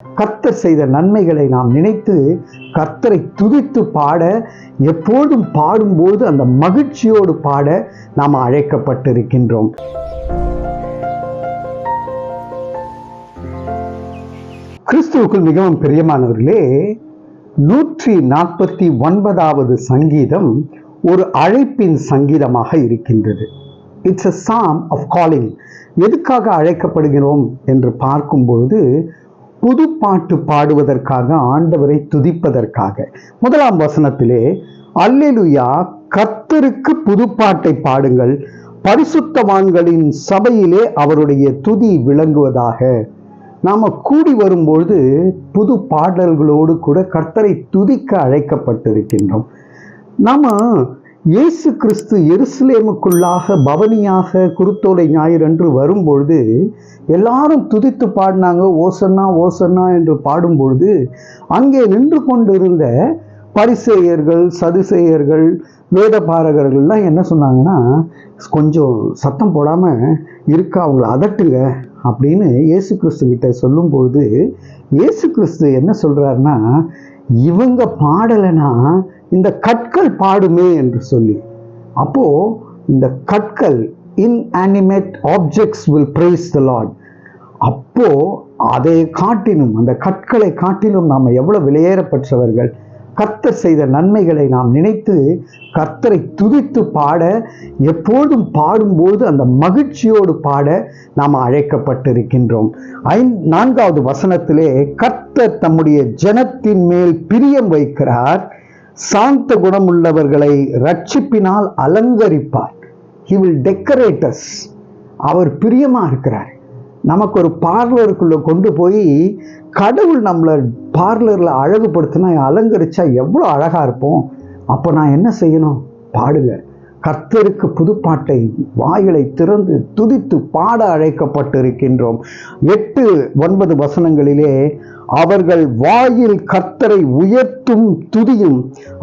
கர்த்தர் செய்த நன்மைகளை நாம் நினைத்து கர்த்தரை துதித்து பாட எப்போதும் பாடும்போது அந்த மகிழ்ச்சியோடு பாட நாம் அழைக்கப்பட்டிருக்கின்றோம். கிறிஸ்துவுக்குள் மிகவும் பிரியமானவர்களே நூற்றி நாற்பத்தி ஒன்பதாவது சங்கீதம் ஒரு அழைப்பின் சங்கீதமாக இருக்கின்றது. It's a psalm of calling எதுக்காக அழைக்கப்படுகிறோம் என்று பார்க்கும்பொழுது புது பாட்டு பாடுவதற்காக ஆண்டவரை துதிப்பதற்காக. முதலாம் வசனத்திலே அல்லேலுயா கர்த்தருக்கு புதுப்பாட்டை பாடுங்கள். பரிசுத்தவான்களின் சபையிலே அவருடைய துதி விளங்குவதாக. நாம கூடி வரும்பொழுது புது பாடல்களோடு கூட கர்த்தரை துதிக்க அழைக்கப்பட்டிருக்கின்றோம். நாம இயேசு கிறிஸ்து எருசலேமுக்குள்ளாக பவனியாக குருத்தோலை ஞாயிறன்று வரும்பொழுது எல்லாரும் துதித்து பாடினாங்க. ஓசன்னா ஓசன்னா என்று பாடும்பொழுது அங்கே நின்று கொண்டிருந்த பரிசேயர்கள் சதுசேயர்கள் வேதபாரகர்கள்லாம் என்ன சொன்னாங்கன்னா கொஞ்சம் சத்தம் போடாமல் இருக்கா அவங்கள அதட்டுங்க அப்படின்னு இயேசு கிறிஸ்து கிட்ட சொல்லும்பொழுது இயேசு கிறிஸ்து என்ன சொல்கிறாருன்னா இவங்க பாடலைன்னா இந்த கற்கள் பாடுமே என்று சொல்லி. அப்போ இந்த கற்கள் inanimate objects will praise the lord அப்போ அதை காட்டினும் அந்த கற்களை காட்டிலும் நாம் எவ்வளோ வெளியேறப்பட்டவர்கள் கர்த்தர் செய்த நன்மைகளை நாம் நினைத்து கர்த்தரை துதித்து பாட எப்போதும் பாடும்போது அந்த மகிழ்ச்சியோடு பாட நாம் அழைக்கப்பட்டிருக்கின்றோம். ஐ நான்காவது வசனத்திலே கர்த்தர் தம்முடைய ஜனத்தின் மேல் பிரியம் வைக்கிறார். சாந்த குணமுள்ளவர்களை ரட்சிப்பினால் அலங்கரிப்பார். ஹி வில் டெக்கரேட்டஸ் அவர் பிரியமாக இருக்கிறார். நமக்கு ஒரு பார்லருக்குள்ளே கொண்டு போய் கடவுள் நம்மளை பார்லரில் அழகுபடுத்தினா அலங்கரிச்சா எவ்வளோ அழகா இருப்போம். அப்போ நான் என்ன செய்யணும்? பாடுங்க. கர்த்தருக்கு புதுப்பாட்டை வாய்களை திறந்து துதித்து பாட அழைக்கப்பட்டிருக்கின்றோம். எட்டு ஒன்பது வசனங்களிலே அவர்கள் வாயில் கர்த்தரை உயர்த்தும் துதியும்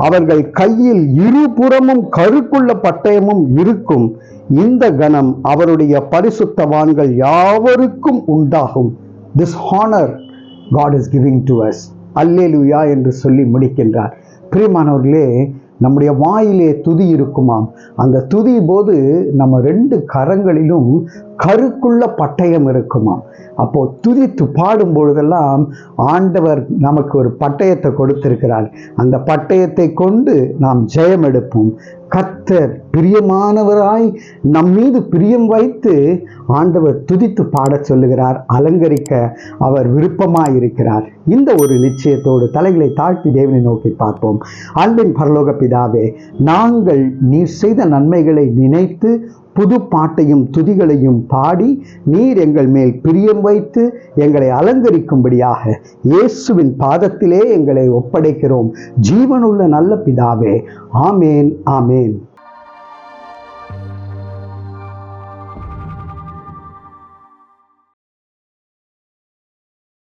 அவர்கள் கையில் இருபுறமும் கருக்குள்ள பட்டயமும் இருக்கும். இந்த கணம் அவருடைய பரிசுத்தவான்கள் யாவருக்கும் உண்டாகும். This honour God is giving to us அல்லேலுயா என்று சொல்லி முடிக்கின்றார். பிரியமானவர்களே நம்முடைய வாயிலே துதி இருக்குமாம். அந்த துதி போது நம்ம ரெண்டு கரங்களிலும் கருக்குள்ள பட்டயம் இருக்குமா? அப்போ துதித்து பாடும் பொழுதெல்லாம் ஆண்டவர் நமக்கு ஒரு பட்டயத்தை கொடுத்திருக்கிறார். அந்த பட்டயத்தை கொண்டு நாம் ஜெயம் எடுப்போம். கத்தர் பிரியமானவராய் நம் மீது பிரியம் வைத்து ஆண்டவர் துதித்து பாடச் சொல்லுகிறார். அலங்கரிக்க அவர் விருப்பமாய் இருக்கிறார் இந்த ஒரு நிச்சயத்தோடு தலைகளை தாழ்த்தி தேவனை நோக்கி பார்ப்போம். அன்பின் பரலோக பிதாவே நாங்கள் நீர் செய்த நன்மைகளை நினைத்து புது பாட்டையும் துதிகளையும் பாடி நீர் எங்கள் மேல் பிரியம் வைத்து எங்களை அலங்கரிக்கும்படியாக இயேசுவின் பாதத்திலே எங்களை ஒப்படைக்கிறோம். ஜீவனுள்ள நல்ல பிதாவே. ஆமேன் ஆமேன்.